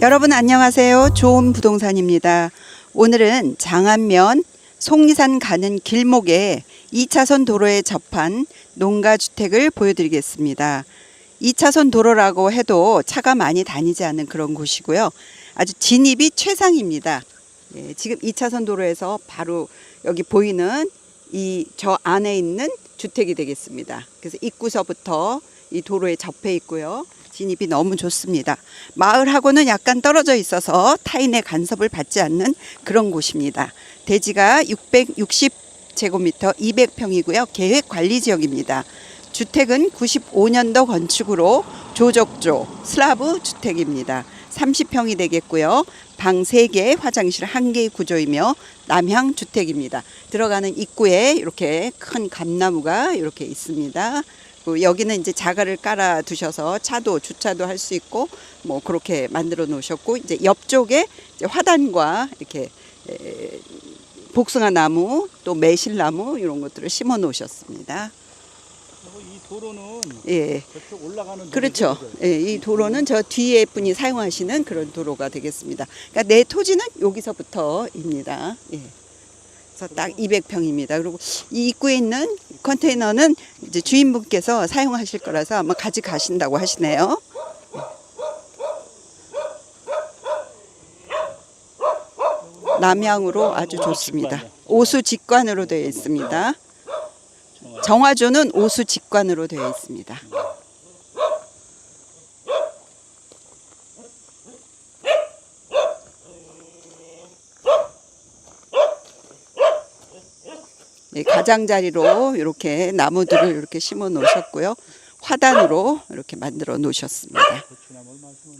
여러분 안녕하세요. 좋은 부동산입니다. 오늘은 장안면 속리산 가는 길목에 2차선 도로에 접한 농가 주택을 보여드리겠습니다. 2차선 도로라고 해도 차가 많이 다니지 않는 그런 곳이고요. 아주 진입이 최상입니다. 예, 지금 2차선 도로에서 바로 여기 보이는 이 저 안에 있는 주택이 되겠습니다. 그래서 입구서부터 이 도로에 접해 있고요. 진입이 너무 좋습니다. 마을하고는 약간 떨어져 있어서 타인의 간섭을 받지 않는 그런 곳입니다. 대지가 660 제곱미터 200평이고요. 계획 관리 지역입니다. 주택은 95년도 건축으로 조적조 슬라브 주택입니다. 30평이 되겠고요. 방 3개, 화장실 1개의 구조이며 남향 주택입니다. 들어가는 입구에 이렇게 큰 감나무가 이렇게 있습니다. 그 여기는 이제 자가를 깔아 두셔서 차도 주차도 할 수 있고 뭐 그렇게 만들어 놓으셨고 이제 옆쪽에 이제 화단과 이렇게 에, 복숭아 나무 또 매실나무 이런 것들을 심어 놓으셨습니다. 그리고 이 도로는 예. 저쪽 올라가는 그렇죠. 예, 이 도로는 저 뒤에 분이 사용하시는 그런 도로가 되겠습니다. 그러니까 내 토지는 여기서부터입니다. 예. 그래서 딱 200평입니다. 그리고 이 입구에 있는 컨테이너는 이제 주인분께서 사용하실 거라서 아마 가져가신다고 하시네요. 남향으로 아주 좋습니다. 오수 직관으로 되어 있습니다. 정화조는 오수 직관으로 되어 있습니다. 가장자리로 이렇게 나무들을 이렇게 심어 놓으셨고요. 화단으로 이렇게 만들어 놓으셨습니다.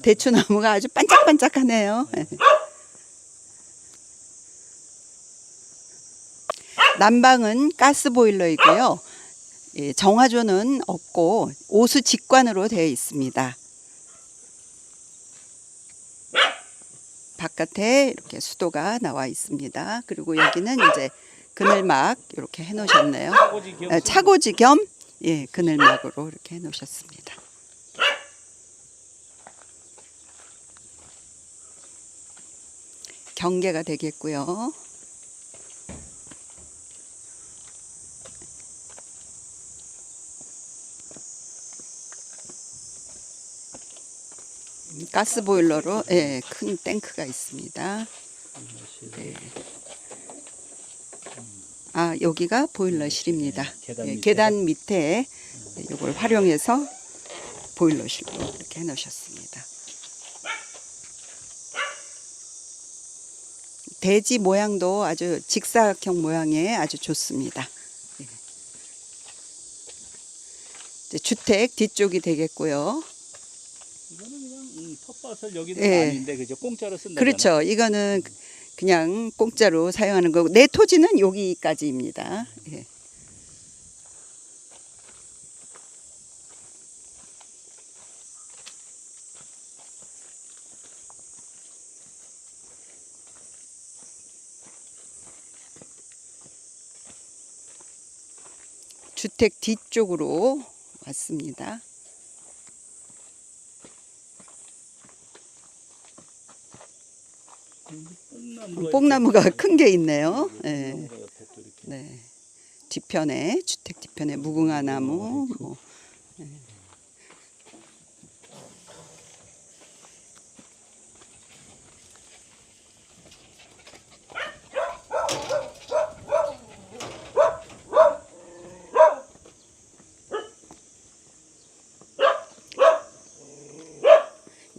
대추나무가 아주 반짝반짝하네요. 예. 난방은 가스 보일러이고요. 예, 정화조는 없고 오수 직관으로 되어 있습니다. 바깥에 이렇게 수도가 나와 있습니다. 그리고 여기는 이제 그늘막 이렇게 해 놓으셨네요. 차고지 겸겸 예, 그늘막으로 이렇게 해 놓으셨습니다. 경계가 되겠고요. 가스 보일러로 예, 큰 탱크가 있습니다. 네. 아 여기가 보일러실입니다. 계단 예, 밑에. 계단 밑에 이걸 활용해서 보일러실로 이렇게 해놓으셨습니다. 대지 모양도 아주 직사각형 모양에 아주 좋습니다. 예. 주택 뒤쪽이 되겠고요. 이거는 그냥 음, 텃밭을 여기는 예. 아닌데 그죠? 공짜로 쓴다. 그렇죠. 이거는 그냥 공짜로 사용하는 거고 내 토지는 여기까지입니다. 예. 주택 뒤쪽으로 왔습니다. 뽕나무가, 뽕나무가 큰 게 있네요. 뽕나무가 예. 네. 뒤편에 주택 뒤편에 무궁화 나무 뭐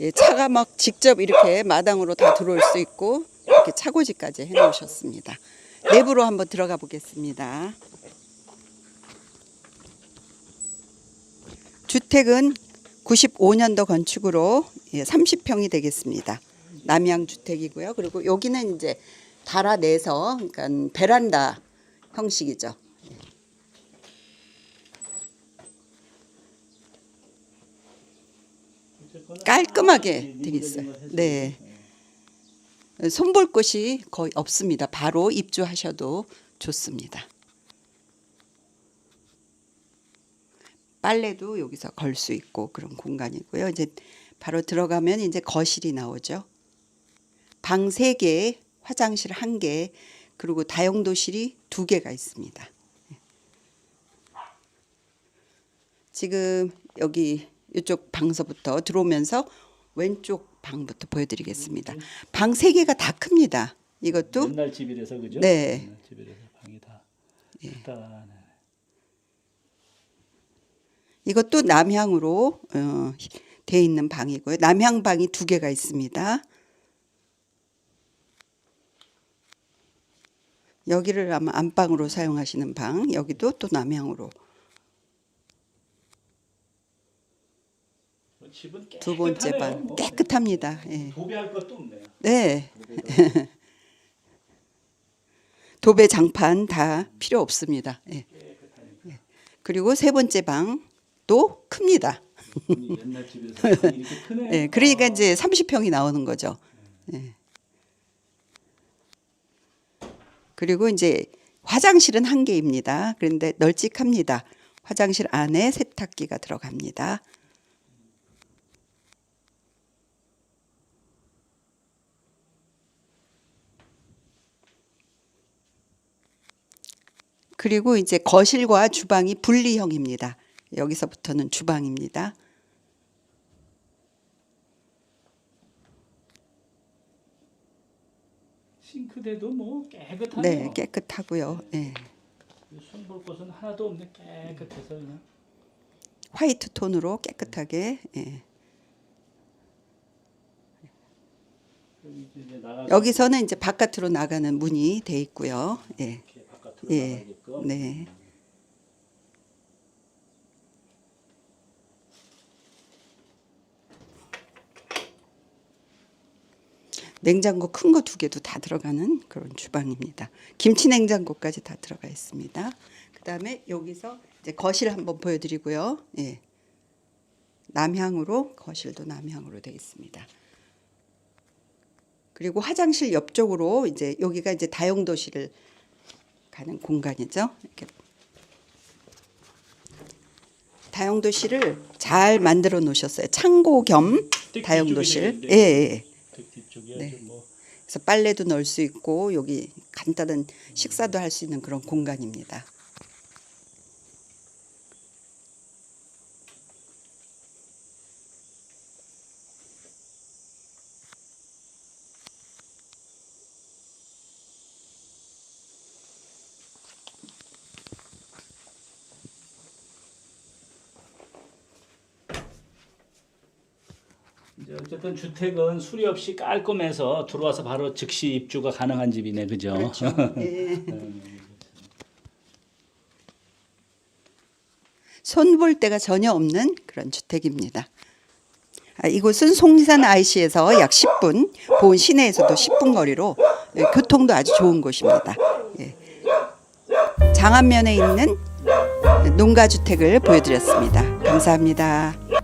예, 차가 막 직접 이렇게 마당으로 다 들어올 수 있고 이렇게 차고지까지 해 놓으셨습니다. 내부로 한번 들어가 보겠습니다. 주택은 95년도 건축으로 예, 30평이 되겠습니다. 남양 주택이고요. 그리고 여기는 이제 달아내서 그러니까 베란다 형식이죠. 어쨌거나 깔끔하게 아, 되겠어요. 네. 예. 손볼 곳이 거의 없습니다. 바로 입주하셔도 좋습니다. 빨래도 여기서 걸 수 있고 그런 공간이고요. 이제 바로 들어가면 이제 거실이 나오죠. 방 3개, 화장실 1개, 그리고 다용도실이 2개가 있습니다. 지금 여기 이쪽 방서부터 들어오면서 왼쪽 방부터 보여드리겠습니다. 방 3개가 다 큽니다. 이것도 옛날 집이라서 그죠? 네. 옛날 집이라서 방이 다 예. 크다. 이것도 남향으로 어, 돼 있는 방이고요. 남향 방이 두 개가 있습니다. 여기를 아마 안방으로 사용하시는 방, 여기도 또 남향으로 뭐 집은 두 번째. 방 뭐. 깨끗합니다. 예. 도배할 것도 없네요. 네, 도배 장판 다 필요 없습니다. 예. 깨끗하니까. 그리고 세 번째 방도 큽니다. 옛날 집에서 이렇게 크네요. 예, 그러니까 아. 이제 30평이 나오는 거죠. 예. 그리고 이제 화장실은 한 개입니다. 그런데 널찍합니다. 화장실 안에 세탁기가 들어갑니다. 그리고 이제 거실과 주방이 분리형입니다. 여기서부터는 주방입니다. 싱크대도 뭐 깨끗하네요. 네, 깨끗하고요. 네. 손볼 곳은 하나도 없네. 깨끗해서 그냥. 화이트 톤으로 깨끗하게. 여기 나가 여기서는 이제 바깥으로 나가는 문이 돼 있고요. 예. 이 예. 네. 냉장고 큰 거 두 개도 다 들어가는 그런 주방입니다. 김치 냉장고까지 다 들어가 있습니다. 그다음에 여기서 이제 거실 한번 보여드리고요. 예. 남향으로 거실도 남향으로 되어 있습니다. 그리고 화장실 옆쪽으로 이제 여기가 이제 다용도실을 가는 공간이죠. 이렇게 다용도실을 잘 만들어 놓으셨어요. 창고 겸 뒷- 다용도실. 예, 예. 네. 뭐 그래서 빨래도 넣을 수 있고 여기 간단한 식사도 할 수 있는 그런 공간입니다. 어쨌든 주택은 수리 없이 깔끔해서 들어와서 바로 즉시 입주가 가능한 집이네, 그죠? 그렇죠. 예. 손볼 데가 전혀 없는 그런 주택입니다. 아, 이곳은 속리산 IC에서 약 10분, 보은 시내에서도 10분 거리로 예, 교통도 아주 좋은 곳입니다. 예. 장안면에 있는 농가 주택을 보여드렸습니다. 감사합니다.